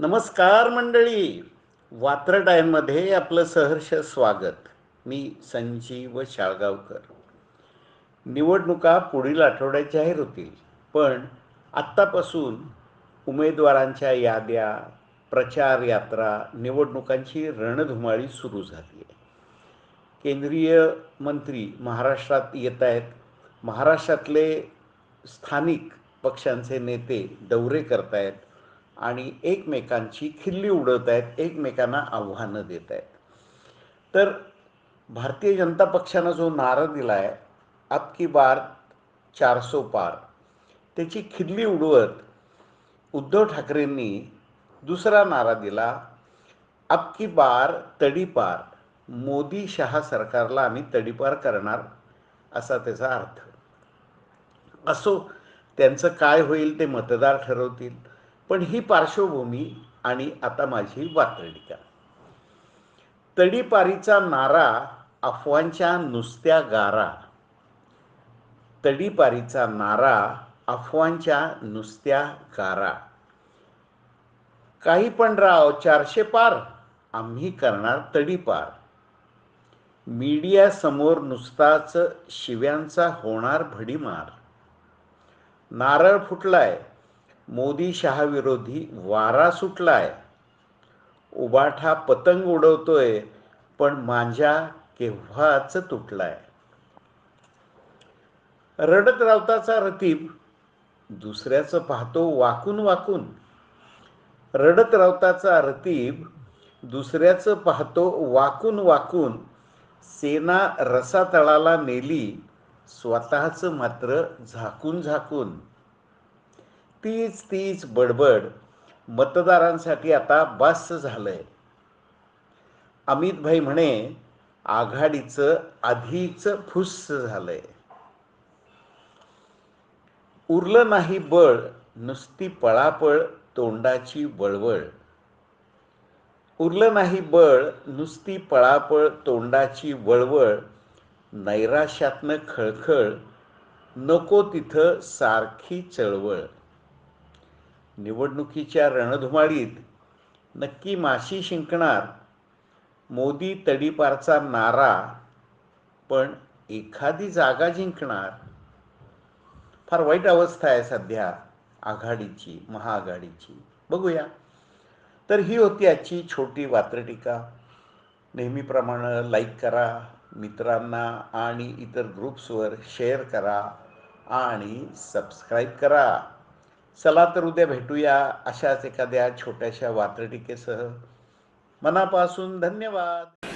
नमस्कार मंडळी. वात्र टाईममध्ये आपलं सहर्ष स्वागत. मी संजीव शाळगावकर. निवडणुका पुढील आठवड्यात जाहीर होतील पण आत्तापासून उमेदवारांच्या याद्या प्रचार यात्रा निवडणुकांची रणधुमाळी सुरू झाली आहे. केंद्रीय मंत्री महाराष्ट्रात येत आहेत. महाराष्ट्रातले स्थानिक पक्षांचे नेते दौरे करतायत. आणि एकमेकांची खिल्ली उडवत आहेत एकमेकांना आव्हानं देत आहेत. तर भारतीय जनता पक्षानं जो नारा दिला आहे अब की बार चारसो पार त्याची खिल्ली उडवत उद्धव ठाकरेंनी दुसरा नारा दिला अब की बार तडीपार मोदी शहा सरकारला आम्ही तडीपार करणार असा त्याचा अर्थ. असो त्यांचं काय होईल ते मतदार ठरवतील. पण ही पार्श्वभूमी आणि आता माझी वात्रटिका तडीपारीचा नारा अफवांच्या नुसत्या गारा. तडीपारीचा नारा अफवांच्या नुसत्या गारा. काही पण राव चारशे पार. आम्ही करणार तडीपार. मीडिया समोर नुसताच शिव्यांचा होणार भडीमार. नारळ फुटलाय. मोदी शहाविरोधी वारा सुटलाय. उबाठा पतंग उडवतोय पण मांजा केव्हाच तुटलाय. रडत रावताचा रतीब दुसऱ्याचं पाहतो वाकून वाकून. रडत रावताचा रतीब दुसऱ्याचं पाहतो वाकून वाकून. सेना रसातळाला नेली स्वतःचं मात्र झाकून झाकून. तीच तीच बडबड मतदारांसाठी आता बास झालंय. अमितभाई म्हणे आघाडीचं आधीच फुस्स झालंय. उरलं नाही बळ नुसती पळापळ तोंडाची वळवळ. उरलं नाही बळ नुसती पळापळ तोंडाची वळवळ. नैराश्यातनं खळखळ नको तिथं सारखी चळवळ. निवडणुकीच्या रणधुमाळीत नक्की माशी शिंकणार मोदी तडीपारचा नारा पण एखादी जागा जिंकणार. फार वाईट अवस्था आहे सध्या आघाडीची महाआघाडीची. बघूया. तर ही होती आजची छोटी वात्रटिका. नेहमीप्रमाणे लाईक करा मित्रांना आणि इतर ग्रुप्सवर शेअर करा आणि सबस्क्राईब करा. चला तर उद्या भेटूया अशाच एखाद्या छोट्याशा वात्रटिकेसह. मनापासून धन्यवाद.